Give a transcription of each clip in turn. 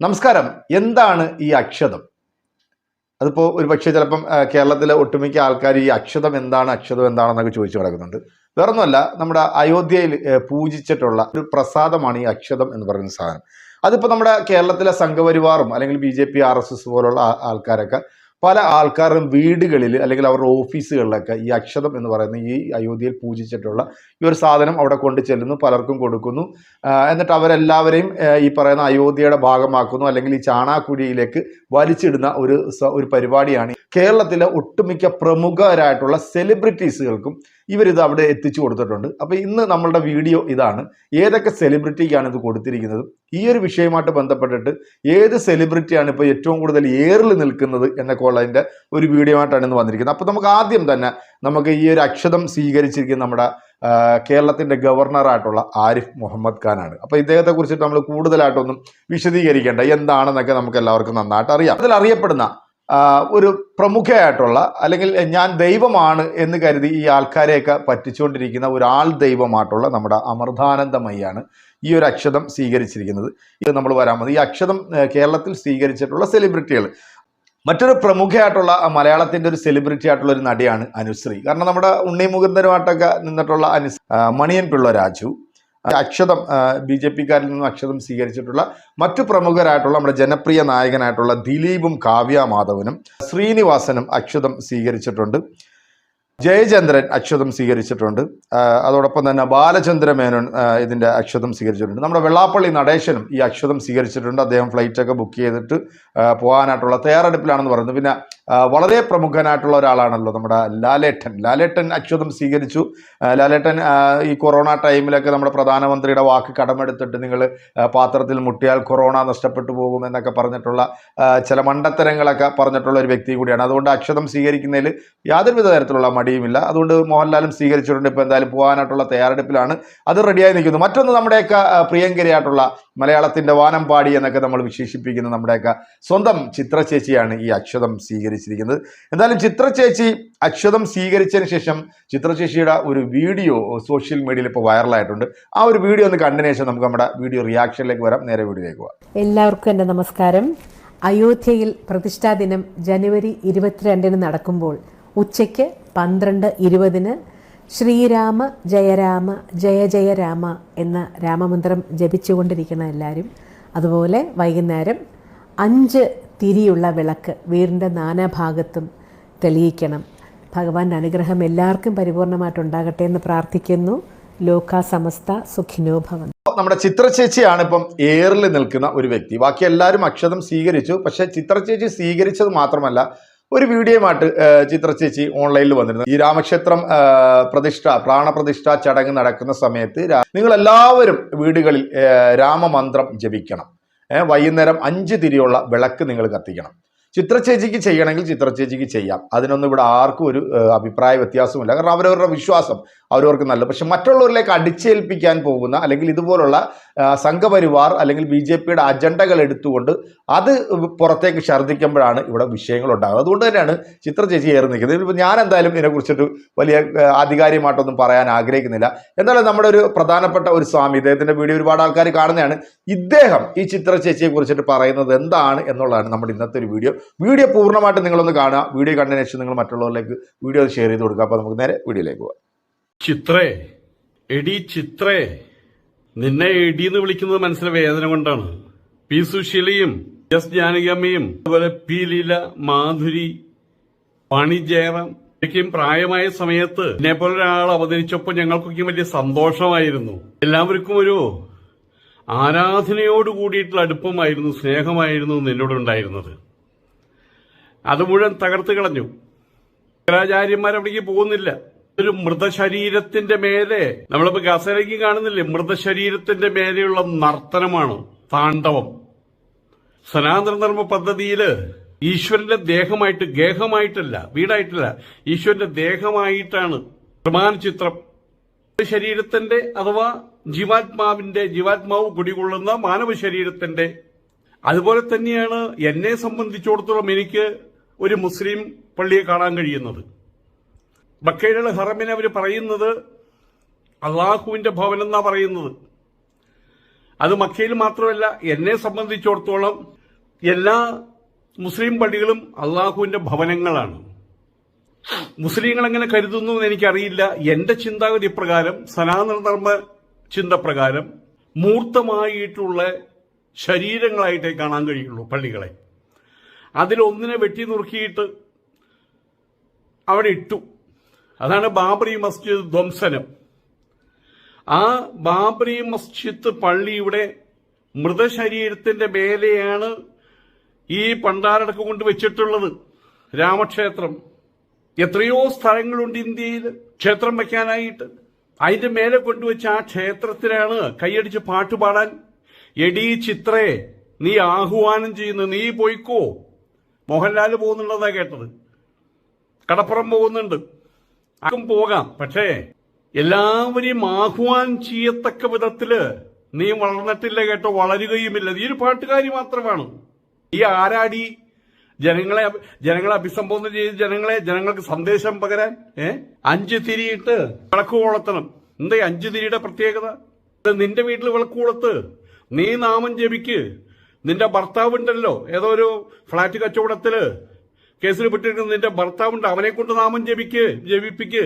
നമസ്കാരം. എന്താണ് ഈ അക്ഷതം? അതിപ്പോ ഒരു പക്ഷേ ചിലപ്പം കേരളത്തിലെ ഒട്ടുമിക്ക ആൾക്കാർ ഈ അക്ഷതം എന്താണ് അക്ഷതം എന്താണെന്നൊക്കെ ചോദിച്ചു കിടക്കുന്നുണ്ട്. വേറൊന്നുമല്ല നമ്മുടെ അയോധ്യയിൽ പൂജിച്ചിട്ടുള്ള ഒരു പ്രസാദമാണ് ഈ അക്ഷതം എന്ന് പറയുന്ന സാധനം. അതിപ്പോൾ നമ്മുടെ കേരളത്തിലെ സംഘപരിവാറും അല്ലെങ്കിൽ B J P R S S പോലുള്ള ആൾക്കാരൊക്കെ പല ആൾക്കാരും വീടുകളിൽ അല്ലെങ്കിൽ അവരുടെ ഓഫീസുകളിലൊക്കെ ഈ അക്ഷതം എന്ന് പറയുന്ന ഈ അയോധ്യയിൽ പൂജിച്ചിട്ടുള്ള ഈ ഒരു സാധനം അവിടെ കൊണ്ടു ചെല്ലുന്നു പലർക്കും കൊടുക്കുന്നു. എന്നിട്ട് അവരെല്ലാവരെയും ഈ പറയുന്ന അയോധ്യയുടെ ഭാഗമാക്കുന്നു അല്ലെങ്കിൽ ഈ ചാണാക്കുഴിയിലേക്ക് വലിച്ചിടുന്ന ഒരു ഒരു പരിപാടിയാണ്. കേരളത്തിലെ ഒട്ടുമിക്ക പ്രമുഖരായിട്ടുള്ള സെലിബ്രിറ്റീസുകൾക്കും ഇവരിത് അവിടെ എത്തിച്ചു കൊടുത്തിട്ടുണ്ട്. അപ്പോൾ ഇന്ന് നമ്മളുടെ വീഡിയോ ഇതാണ്. ഏതൊക്കെ സെലിബ്രിറ്റിക്കാണ് ഇത് കൊടുത്തിരിക്കുന്നത്? ഈ ഒരു വിഷയമായിട്ട് ബന്ധപ്പെട്ടിട്ട് ഏത് സെലിബ്രിറ്റിയാണ് ഇപ്പോൾ ഏറ്റവും കൂടുതൽ ഏറിൽ നിൽക്കുന്നത് എന്നൊക്കെ ഉള്ളതിന്റെ ഒരു വീഡിയോ ആയിട്ടാണ് ഇന്ന് വന്നിരിക്കുന്നത്. അപ്പോൾ നമുക്ക് ആദ്യം തന്നെ നമുക്ക് ഈ ഒരു അക്ഷതം സ്വീകരിച്ചിരിക്കുന്ന നമ്മുടെ കേരളത്തിന്റെ ഗവർണറായിട്ടുള്ള ആരിഫ് മുഹമ്മദ് ഖാനാണ്. അപ്പോൾ ഇദ്ദേഹത്തെ കുറിച്ചിട്ട് നമ്മൾ കൂടുതലായിട്ടൊന്നും വിശദീകരിക്കേണ്ട. എന്താണെന്നൊക്കെ നമുക്ക് എല്ലാവർക്കും നന്നായിട്ട് അറിയാം. അതിൽ അറിയപ്പെടുന്ന ഒരു പ്രമുഖയായിട്ടുള്ള അല്ലെങ്കിൽ ഞാൻ ദൈവമാണ് എന്ന് കരുതി ഈ ആൾക്കാരെയൊക്കെ പറ്റിച്ചുകൊണ്ടിരിക്കുന്ന ഒരാൾ ദൈവമായിട്ടുള്ള നമ്മുടെ അമൃതാനന്ദമയ്യാണ് ഈ ഒരു അക്ഷതം സ്വീകരിച്ചിരിക്കുന്നത്. ഇത് നമ്മൾ വരാൻ മതി ഈ അക്ഷതം കേരളത്തിൽ സ്വീകരിച്ചിട്ടുള്ള സെലിബ്രിറ്റികൾ മറ്റൊരു പ്രമുഖയായിട്ടുള്ള മലയാളത്തിന്റെ ഒരു സെലിബ്രിറ്റി ആയിട്ടുള്ള ഒരു നടിയാണ് അനുശ്രീ. കാരണം നമ്മുടെ ഉണ്ണി മുകുന്ദനുമായിട്ടൊക്കെ നിന്നിട്ടുള്ള അനു മണിയൻ പിള്ള രാജു. അക്ഷതം ബി ജെ പിക്കാരിൽ നിന്നും അക്ഷതം സ്വീകരിച്ചിട്ടുള്ള മറ്റു പ്രമുഖരായിട്ടുള്ള നമ്മുടെ ജനപ്രിയ നായകനായിട്ടുള്ള ദിലീപും കാവ്യ മാധവനും ശ്രീനിവാസനും അക്ഷതം സ്വീകരിച്ചിട്ടുണ്ട്. ജയചന്ദ്രൻ അക്ഷതം സ്വീകരിച്ചിട്ടുണ്ട്. അതോടൊപ്പം തന്നെ ബാലചന്ദ്ര മേനോൻ ഇതിന്റെ അക്ഷതം സ്വീകരിച്ചിട്ടുണ്ട്. നമ്മുടെ വെള്ളാപ്പള്ളി നടേശനും ഈ അക്ഷതം സ്വീകരിച്ചിട്ടുണ്ട്. അദ്ദേഹം ഫ്ലൈറ്റൊക്കെ ബുക്ക് ചെയ്തിട്ട് പോകാനായിട്ടുള്ള തയ്യാറെടുപ്പിലാണെന്ന് പറയുന്നു. പിന്നെ വളരെ പ്രമുഖനായിട്ടുള്ള ഒരാളാണല്ലോ നമ്മുടെ ലാലേട്ടൻ. ലാലേട്ടൻ അച്യുതം സ്വീകരിച്ചു. ലാലേട്ടൻ ഈ കൊറോണ ടൈമിലൊക്കെ നമ്മുടെ പ്രധാനമന്ത്രിയുടെ വാക്ക് കടമെടുത്തിട്ട് നിങ്ങൾ പാത്രത്തിൽ മുട്ടിയാൽ കൊറോണ നഷ്ടപ്പെട്ടു പോകും എന്നൊക്കെ പറഞ്ഞിട്ടുള്ള ചില മണ്ടത്തരങ്ങളൊക്കെ പറഞ്ഞിട്ടുള്ള ഒരു വ്യക്തി കൂടിയാണ്. അതുകൊണ്ട് അക്ഷതം സ്വീകരിക്കുന്നതിൽ യാതൊരുവിധ തരത്തിലുള്ള മടിയുമില്ല. അതുകൊണ്ട് മോഹൻലാലും സ്വീകരിച്ചിട്ടുണ്ട്. ഇപ്പോൾ എന്തായാലും പോകാനായിട്ടുള്ള തയ്യാറെടുപ്പിലാണ്. അത് റെഡിയായി നിൽക്കുന്നു. മറ്റൊന്ന് നമ്മുടെയൊക്കെ പ്രിയങ്കരിയായിട്ടുള്ള മലയാളത്തിന്റെ വാനം പാടി എന്നൊക്കെ നമ്മൾ വിശേഷിപ്പിക്കുന്ന നമ്മുടെയൊക്കെ സ്വന്തം ചിത്രചേച്ചിയാണ് ഈ അക്ഷതം സ്വീകരിച്ചിരിക്കുന്നത് എന്തായാലും ചിത്രചേച്ചി അക്ഷതം സ്വീകരിച്ചതിന് ശേഷം ചിത്രചേച്ചിയുടെ ഒരു വീഡിയോ സോഷ്യൽ മീഡിയയിൽ ഇപ്പോൾ വൈറലായിട്ടുണ്ട്. ആ ഒരു വീഡിയോ ഒന്ന് കണ്ടതിന് ശേഷം നമുക്ക് നമ്മുടെ വീഡിയോ റിയാക്ഷനിലേക്ക് വരാം. നേരെ വീഡിയോയിലേക്ക് പോകാം. എല്ലാവർക്കും എന്റെ നമസ്കാരം. അയോധ്യയിൽ പ്രതിഷ്ഠാ ദിനം ജനുവരി ഇരുപത്തിരണ്ടിന് നടക്കുമ്പോൾ ഉച്ചയ്ക്ക് പന്ത്രണ്ട് ഇരുപതിന് ശ്രീരാമ ജയരാമ ജയ ജയ രാമ എന്ന രാമമന്ത്രം ജപിച്ചുകൊണ്ടിരിക്കുന്ന എല്ലാവരും അതുപോലെ വൈകുന്നേരം അഞ്ച് തിരിയുള്ള വിളക്ക് വീടിന്റെ നാനാഭാഗത്തും തെളിയിക്കണം. ഭഗവാന്റെ അനുഗ്രഹം എല്ലാവർക്കും പരിപൂർണമായിട്ടുണ്ടാകട്ടെ എന്ന് പ്രാർത്ഥിക്കുന്നു. ലോക സമസ്ത സുഖിനോ ഭവൻ നമ്മുടെ ചിത്ര ചേച്ചിയാണ് ഇപ്പം എയറിൽ നിൽക്കുന്ന ഒരു വ്യക്തി. ബാക്കി എല്ലാവരും അക്ഷതം സ്വീകരിച്ചു. പക്ഷെ ചിത്രചേച്ചി സ്വീകരിച്ചത് മാത്രമല്ല ഒരു വീഡിയോയുമായിട്ട് ചിത്രചേച്ചി ചിത്ര ചേച്ചി ഓൺലൈനിൽ വന്നിരുന്നു. ഈ രാമക്ഷേത്രം പ്രതിഷ്ഠ പ്രാണപ്രതിഷ്ഠ ചടങ്ങ് നടക്കുന്ന സമയത്ത് നിങ്ങൾ എല്ലാവരും വീടുകളിൽ രാമമന്ത്രം ജപിക്കണം. വൈകുന്നേരം അഞ്ച് തിരിയുള്ള വിളക്ക് നിങ്ങൾ കത്തിക്കണം. ചിത്രചേച്ചിക്ക് ചെയ്യണമെങ്കിൽ ചിത്രചേച്ചിക്ക് ചെയ്യാം. അതിനൊന്നും ഇവിടെ ആർക്കും ഒരു അഭിപ്രായ വ്യത്യാസമില്ല കാരണം അവരവരുടെ വിശ്വാസം. അവരവർക്ക് നല്ല പക്ഷെ മറ്റുള്ളവരിലേക്ക് അടിച്ചേൽപ്പിക്കാൻ പോകുന്ന അല്ലെങ്കിൽ ഇതുപോലുള്ള സംഘപരിവാർ അല്ലെങ്കിൽ ബി ജെ പിയുടെ അജണ്ടകൾ എടുത്തുകൊണ്ട് അത് പുറത്തേക്ക് ഛർദ്ദിക്കുമ്പോഴാണ് ഇവിടെ വിഷയങ്ങൾ ഉണ്ടാകുന്നത് അതുകൊണ്ട് തന്നെയാണ് ചിത്ര ചേച്ചി ഏറെ നിൽക്കുന്നത്. ഇപ്പോൾ ഞാൻ എന്തായാലും ഇതിനെക്കുറിച്ചിട്ട് വലിയ ആധികാരികമായിട്ടൊന്നും പറയാൻ ആഗ്രഹിക്കുന്നില്ല. എന്നാലും നമ്മുടെ ഒരു പ്രധാനപ്പെട്ട ഒരു സ്വാമി ഇദ്ദേഹത്തിന്റെ വീഡിയോ ഒരുപാട് ആൾക്കാർ കാണുന്നതാണ്. ഇദ്ദേഹം ഈ ചിത്ര ചേച്ചിയെ കുറിച്ചിട്ട് പറയുന്നത് എന്താണ് എന്നുള്ളതാണ് നമ്മുടെ ഇന്നത്തെ ഒരു വീഡിയോ. വീഡിയോ പൂർണമായിട്ട് നിങ്ങളൊന്ന് കാണുക. വീഡിയോ കണ്ടതിന് ശേഷം നിങ്ങൾ മറ്റുള്ളവരിലേക്ക് വീഡിയോ ഷെയർ ചെയ്ത് കൊടുക്കുക. അപ്പോൾ നമുക്ക് നേരെ വീഡിയോയിലേക്ക് പോകാം. ചിത്രേ എടി ചിത്രേ. നിന്നെ എടി എന്ന് വിളിക്കുന്നത് മനസ്സിലെ വേദന കൊണ്ടാണ്. പി സുശീലയും എസ് ജാനകിയമ്മയും അതുപോലെ പി ലീല മാധുരി പണി ജയറാം പ്രായമായ സമയത്ത് എന്നെ പോലെ ഒരാൾ അവതരിച്ചപ്പോൾ ഞങ്ങൾക്കൊക്കെ വലിയ സന്തോഷമായിരുന്നു. എല്ലാവർക്കും ഒരു ആരാധനയോട് കൂടിയിട്ടുള്ള അടുപ്പമായിരുന്നു സ്നേഹമായിരുന്നു നിന്നോട് ഉണ്ടായിരുന്നത്. അത് മുഴുവൻ തകർത്ത് കളഞ്ഞു. ശങ്കരാചാര്യന്മാരവിടേക്ക് പോകുന്നില്ല. ഒരു മൃതശരീരത്തിന്റെ മേലെ. നമ്മളിപ്പോ ഗസലേക്ക് കാണുന്നില്ലേ? മൃതശരീരത്തിന്റെ മേലെയുള്ള നർത്തനമാണ് താണ്ഡവം. സനാതനധർമ്മ പദ്ധതിയിൽ ഈശ്വരന്റെ ദേഹമായിട്ട് ഗേഹമായിട്ടല്ല വീടായിട്ടല്ല. ഈശ്വരന്റെ ദേഹമായിട്ടാണ് പ്രമാണ ചിത്രം ശരീരത്തിന്റെ അഥവാ ജീവാത്മാവിന്റെ ജീവാത്മാവ് കുടികൊള്ളുന്ന മാനവ ശരീരത്തിന്റെ. അതുപോലെ തന്നെയാണ് എന്നെ സംബന്ധിച്ചിടത്തോളം എനിക്ക് ഒരു മുസ്ലിം പള്ളിയെ കാണാൻ കഴിയുന്നത്. ബക്കയിലുള്ള ഹറമിനെ അവർ പറയുന്നത് അള്ളാഹുവിന്റെ ഭവനം എന്നാ പറയുന്നത്. അത് മക്കയിൽ മാത്രമല്ല എന്നെ സംബന്ധിച്ചിടത്തോളം എല്ലാ മുസ്ലിം പള്ളികളും അള്ളാഹുവിന്റെ ഭവനങ്ങളാണ്. മുസ്ലിങ്ങൾ എങ്ങനെ കരുതുന്നു എന്ന് എനിക്കറിയില്ല. എന്റെ ചിന്താഗതി പ്രകാരം സനാതനധർമ്മ ചിന്ത പ്രകാരം മൂർത്തമായിട്ടുള്ള ശരീരങ്ങളായിട്ടേ കാണാൻ കഴിയുള്ളൂ പള്ളികളെ. അതിലൊന്നിനെ വെട്ടി നുറുക്കിയിട്ട് അവിടെ ഇട്ടു. അതാണ് ബാബറി മസ്ജിദ് ധ്വംസനം. ആ ബാബറി മസ്ജിദ് പള്ളിയുടെ മൃതശരീരത്തിന്റെ മേലെയാണ് ഈ പണ്ടാരടക്ക് കൊണ്ട് വെച്ചിട്ടുള്ളത്. രാമക്ഷേത്രം. എത്രയോ സ്ഥലങ്ങളുണ്ട് ഇന്ത്യയിൽ ക്ഷേത്രം വയ്ക്കാനായിട്ട്. അതിന്റെ മേലെ കൊണ്ടുവച്ച ആ ക്ഷേത്രത്തിലാണ് കൈയടിച്ച് പാട്ടുപാടാൻ എടീ ചിത്രേ നീ ആഹ്വാനം ചെയ്യുന്നു നീ പോയിക്കോ. മോഹൻലാൽ പോകുന്നുണ്ടെന്നാ കേട്ടത്. കടപ്പുറം പോകുന്നുണ്ട്. ആർക്കും പോകാം. പക്ഷേ എല്ലാവരെയും ആഹ്വാനം ചെയ്യത്തക്ക വിധത്തിൽ നീ വളർന്നിട്ടില്ല കേട്ടോ വളരുകയുമില്ല. നീ ഒരു പാട്ടുകാരി മാത്രമാണ്. ഈ ആരാടി ജനങ്ങളെ ജനങ്ങളെ അഭിസംബോധന ചെയ്ത് ജനങ്ങളെ ജനങ്ങൾക്ക് സന്ദേശം പകരാൻ ഏ? അഞ്ച് തിരിയിട്ട് വിളക്ക് കൊളത്തണം. എന്താ അഞ്ച് തിരിയുടെ പ്രത്യേകത? നിന്റെ വീട്ടിൽ വിളക്ക് കൊളുത്ത് നീ നാമം ജപിക്ക്. നിന്റെ ഭർത്താവുണ്ടല്ലോ ഏതോ ഒരു ഫ്ളാറ്റ് കച്ചവടത്തിൽ കേസിൽ പെട്ടിരിക്കുന്ന നിന്റെ ഭർത്താവുണ്ട്. അവനെ കൊണ്ട് നാമം ജപിക്ക് ജപിപ്പിക്ക്.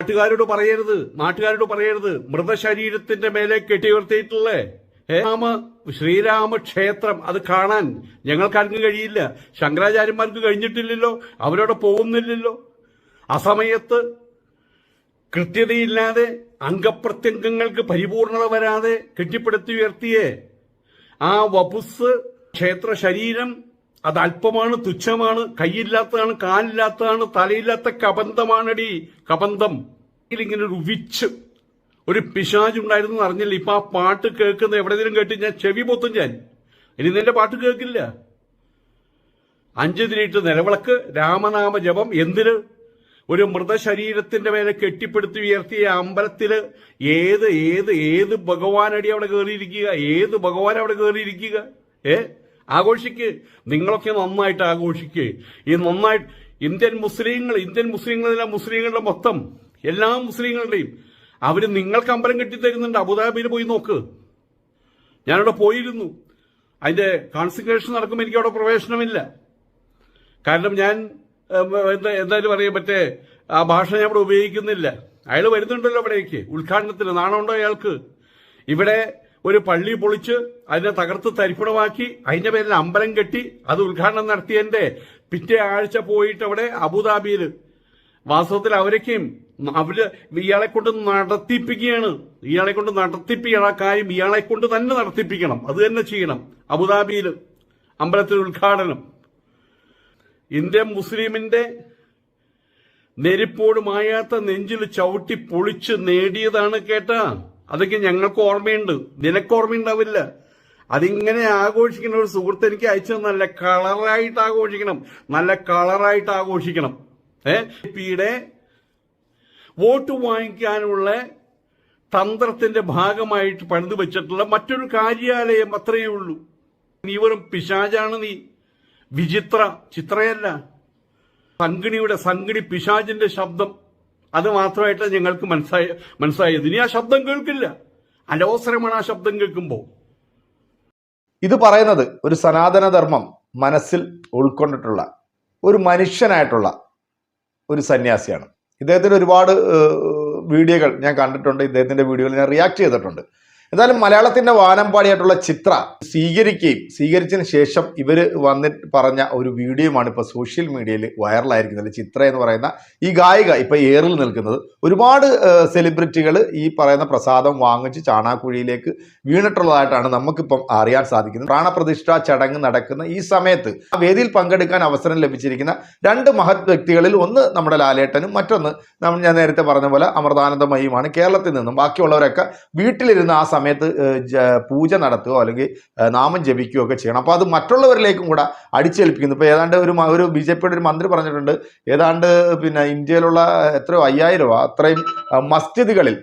നാട്ടുകാരോട് പറയരുത് നാട്ടുകാരോട് പറയരുത്. മൃതശരീരത്തിന്റെ മേലെ കെട്ടിയുയർത്തിയിട്ടുള്ളേ രാമ ശ്രീരാമ ക്ഷേത്രം അത് കാണാൻ ഞങ്ങൾക്കാർക്കും കഴിയില്ല. ശങ്കരാചാര്യന്മാർക്ക് കഴിഞ്ഞിട്ടില്ലല്ലോ അവരോട് പോകുന്നില്ലല്ലോ. അസമയത്ത് കൃത്യതയില്ലാതെ അംഗപ്രത്യംഗങ്ങൾക്ക് പരിപൂർണത വരാതെ കെട്ടിപ്പടുത്തി ഉയർത്തിയേ ആ വപുസ് ക്ഷേത്ര ശരീരം അത് അല്പമാണ് തുച്ഛമാണ് കൈയില്ലാത്തതാണ് കാലില്ലാത്തതാണ് തലയില്ലാത്ത കബന്ധമാണടി. കബന്ധം. ഇങ്ങനെ ഒരു വിച്ച് ഒരു പിശാജ് ഉണ്ടായിരുന്നു എന്ന് അറിഞ്ഞില്ല. ഇപ്പൊ ആ പാട്ട് കേൾക്കുന്ന എവിടെയെങ്കിലും കേട്ട് ഞാൻ ചെവി പൊത്തും ഞാൻ. ഇനി നിന്റെ പാട്ട് കേൾക്കില്ല. അഞ്ചു തിരിയിട്ട് നിലവിളക്ക് രാമനാമ ജപം എന്തിന്? ഒരു മൃതശരീരത്തിന്റെ മേലെ കെട്ടിപ്പടുത്തി ഉയർത്തിയ അമ്പലത്തിൽ ഏത് ഏത് ഏത് ഭഗവാനടി അവിടെ കയറിയിരിക്കുക? ഏത് ഭഗവാൻ അവിടെ കയറിയിരിക്കുക? ഏ? ആഘോഷിക്ക്. നിങ്ങളൊക്കെ നന്നായിട്ട് ആഘോഷിക്ക്. ഈ നന്നായിട്ട് ഇന്ത്യൻ മുസ്ലിങ്ങൾ ഇന്ത്യൻ മുസ്ലിങ്ങളെല്ലാം മുസ്ലിങ്ങളുടെ മൊത്തം എല്ലാ മുസ്ലിങ്ങളുടെയും അവർ നിങ്ങൾക്ക് അമ്പലം കെട്ടിത്തരുന്നുണ്ട് അബുദാബിയിൽ പോയി നോക്ക്. ഞാനവിടെ പോയിരുന്നു. അതിന്റെ കോൺസിക്രേഷൻ നടക്കുമ്പോൾ എനിക്ക് അവിടെ പ്രവേശനമില്ല. കാരണം ഞാൻ എന്തായാലും പറയാം മറ്റേ ആ ഭാഷ ഞാൻ ഇവിടെ ഉപയോഗിക്കുന്നില്ല. അയാൾ വരുന്നുണ്ടല്ലോ അവിടേക്ക്. ഉദ്ഘാടനത്തിന് നാണമുണ്ടോ അയാൾക്ക്? ഇവിടെ ഒരു പള്ളി പൊളിച്ച് അതിനെ തകർത്ത് തരിപ്പണമാക്കി അതിന്റെ പേരിൽ അമ്പലം കെട്ടി അത് ഉദ്ഘാടനം നടത്തിയതിന്റെ പിറ്റേ ആഴ്ച പോയിട്ട് അവിടെ അബുദാബിയിൽ വാസ്തവത്തിൽ അവരൊക്കെയും അവർ ഇയാളെ കൊണ്ട് നടത്തിപ്പിക്കുകയാണ്. ഇയാളെ കൊണ്ട് നടത്തിപ്പിക്കണം കാര്യം ഇയാളെ കൊണ്ട് തന്നെ നടത്തിപ്പിക്കണം. അത് തന്നെ ചെയ്യണം. അബുദാബിയിൽ അമ്പലത്തിൽ ഉദ്ഘാടനം. ഇന്ത്യൻ മുസ്ലിമിന്റെ നെരിപ്പോട് മായാത്ത നെഞ്ചിൽ ചവിട്ടി പൊളിച്ച് നേടിയതാണ് കേട്ടാ. അതൊക്കെ ഞങ്ങൾക്ക് ഓർമ്മയുണ്ട്. നിനക്ക് ഓർമ്മയുണ്ടാവില്ല? അതിങ്ങനെ ആഘോഷിക്കുന്ന ഒരു സുഹൃത്ത് എനിക്ക് അയച്ചു നല്ല കളറായിട്ട് ആഘോഷിക്കണം. നല്ല കളറായിട്ട് ആഘോഷിക്കണം. ഏ? പിയുടെ വോട്ട് വാങ്ങിക്കാനുള്ള തന്ത്രത്തിന്റെ ഭാഗമായിട്ട് പണിതു വെച്ചിട്ടുള്ള മറ്റൊരു കാര്യാലയം അത്രയേ ഉള്ളൂ. നീ വെറും പിശാചാണ് നീ. വിചിത്ര. ചിത്രയല്ല. സംഗിണിയുടെ സംഗിണി പിശാജിന്റെ ശബ്ദം. അത് മാത്രമായിട്ട് ഞങ്ങൾക്ക് മനസ്സായി മനസ്സായത്. ഇനി ആ ശബ്ദം കേൾക്കില്ല. അലോസരമാണ് ആ ശബ്ദം കേൾക്കുമ്പോൾ. ഇത് പറയുന്നത് ഒരു സനാതന ധർമ്മം മനസ്സിൽ ഉൾക്കൊണ്ടിട്ടുള്ള ഒരു മനുഷ്യനായിട്ടുള്ള ഒരു സന്യാസിയാണ്. ഇദ്ദേഹത്തിന് ഒരുപാട് വീഡിയോകൾ ഞാൻ കണ്ടിട്ടുണ്ട്. ഇദ്ദേഹത്തിന്റെ വീഡിയോകൾ ഞാൻ റിയാക്ട് ചെയ്തിട്ടുണ്ട്. എന്തായാലും മലയാളത്തിന്റെ വാനമ്പാടിയായിട്ടുള്ള ചിത്ര സ്വീകരിക്കുകയും സ്വീകരിച്ചതിന് ശേഷം ഇവർ വന്നിട്ട് പറഞ്ഞ ഒരു വീഡിയോയുമാണ് ഇപ്പോൾ സോഷ്യൽ മീഡിയയിൽ വൈറലായിരിക്കുന്നത്. ചിത്ര എന്ന് പറയുന്ന ഈ ഗായിക ഇപ്പോൾ ഏറിൽ നിൽക്കുന്നത്. ഒരുപാട് സെലിബ്രിറ്റികൾ ഈ പറയുന്ന പ്രസാദം വാങ്ങിച്ച് ചാണാക്കുഴിയിലേക്ക് വീണിട്ടുള്ളതായിട്ടാണ് നമുക്കിപ്പം അറിയാൻ സാധിക്കുന്നത്. പ്രാണപ്രതിഷ്ഠ ചടങ്ങ് നടക്കുന്ന ഈ സമയത്ത് വേദിയിൽ പങ്കെടുക്കാൻ അവസരം ലഭിച്ചിരിക്കുന്ന രണ്ട് മഹത് വ്യക്തികളിൽ ഒന്ന് നമ്മുടെ ലാലേട്ടനും മറ്റൊന്ന് ഞാൻ നേരത്തെ പറഞ്ഞ പോലെ അമൃതാനന്ദമയുമാണ് കേരളത്തിൽ നിന്നും. ബാക്കിയുള്ളവരൊക്കെ വീട്ടിലിരുന്ന് ആ സമയത്ത് പൂജ നടത്തുകയോ അല്ലെങ്കിൽ നാമം ജപിക്കുകയോ ഒക്കെ ചെയ്യണം. അപ്പോൾ അത് മറ്റുള്ളവരിലേക്കും കൂടെ അടിച്ചേൽപ്പിക്കുന്നു. ഇപ്പോൾ ഏതാണ്ട് ഒരു ഒരു ബി ജെ പിയുടെ ഒരു മന്ത്രി പറഞ്ഞിട്ടുണ്ട് ഏതാണ്ട് പിന്നെ ഇന്ത്യയിലുള്ള എത്രയോ അയ്യായിരമോ അത്രയും മസ്ജിദുകളിൽ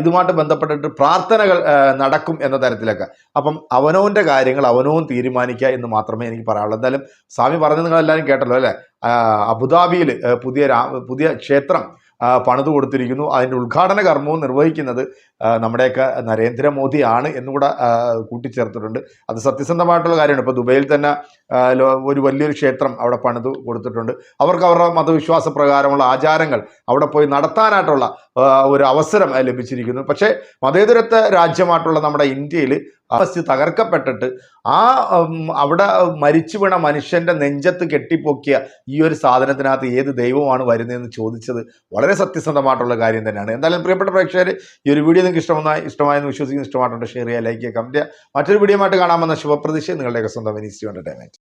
ഇതുമായിട്ട് ബന്ധപ്പെട്ടിട്ട് പ്രാർത്ഥനകൾ നടക്കും എന്ന തരത്തിലൊക്കെ. അപ്പം അവനവന്റെ കാര്യങ്ങൾ അവനവും തീരുമാനിക്കുക എന്ന് മാത്രമേ എനിക്ക് പറയാനുള്ളൂ. എന്തായാലും സ്വാമി പറഞ്ഞത് നിങ്ങളെല്ലാവരും കേട്ടല്ലോ അല്ലേ? അബുദാബിയിൽ പുതിയ പുതിയ ക്ഷേത്രം പണിത് കൊടുത്തിരിക്കുന്നു. അതിന്റെ ഉദ്ഘാടന കർമ്മവും നിർവഹിക്കുന്നത് നമ്മുടെയൊക്കെ നരേന്ദ്രമോദിയാണ് എന്നുകൂടെ കൂട്ടിച്ചേർത്തിട്ടുണ്ട്. അത് സത്യസന്ധമായിട്ടുള്ള കാര്യമാണ്. ഇപ്പോൾ ദുബൈയിൽ തന്നെ ഒരു വലിയൊരു ക്ഷേത്രം അവിടെ പണിത് കൊടുത്തിട്ടുണ്ട്. അവർക്ക് അവരുടെ മതവിശ്വാസ പ്രകാരമുള്ള ആചാരങ്ങൾ അവിടെ പോയി നടത്താനായിട്ടുള്ള ഒരു അവസരം ലഭിച്ചിരിക്കുന്നു. പക്ഷേ മതേതരത്വ രാജ്യമായിട്ടുള്ള നമ്മുടെ ഇന്ത്യയിൽ അവസ്ഥ തകർക്കപ്പെട്ടിട്ട് ആ അവിടെ മരിച്ചു വീണ മനുഷ്യന്റെ നെഞ്ചത്ത് കെട്ടിപ്പൊക്കിയ ഈ ഒരു സാധനത്തിനകത്ത് ഏത് ദൈവമാണ് വരുന്നതെന്ന് ചോദിച്ചത് വളരെ സത്യസന്ധമായിട്ടുള്ള കാര്യം തന്നെയാണ്. എന്തായാലും പ്രിയപ്പെട്ട പ്രേക്ഷകർ ഈ ഒരു വീഡിയോ നിങ്ങൾക്ക് ഇഷ്ടമെന്നായി ഇഷ്ടമായെന്ന് വിശ്വസിക്കുന്ന ഇഷ്ടമായിട്ടുണ്ട് ഷെയർ ചെയ്യുക ലൈക്ക് ചെയ്യുക കമന്റ് മറ്റൊരു വീഡിയോ ആയിട്ട് കാണാമെന്ന ശുഭപ്രതീക്ഷ നിങ്ങളുടെയൊക്കെ സ്വന്തം വിനീസ് എന്റർടൈൻമെന്റ്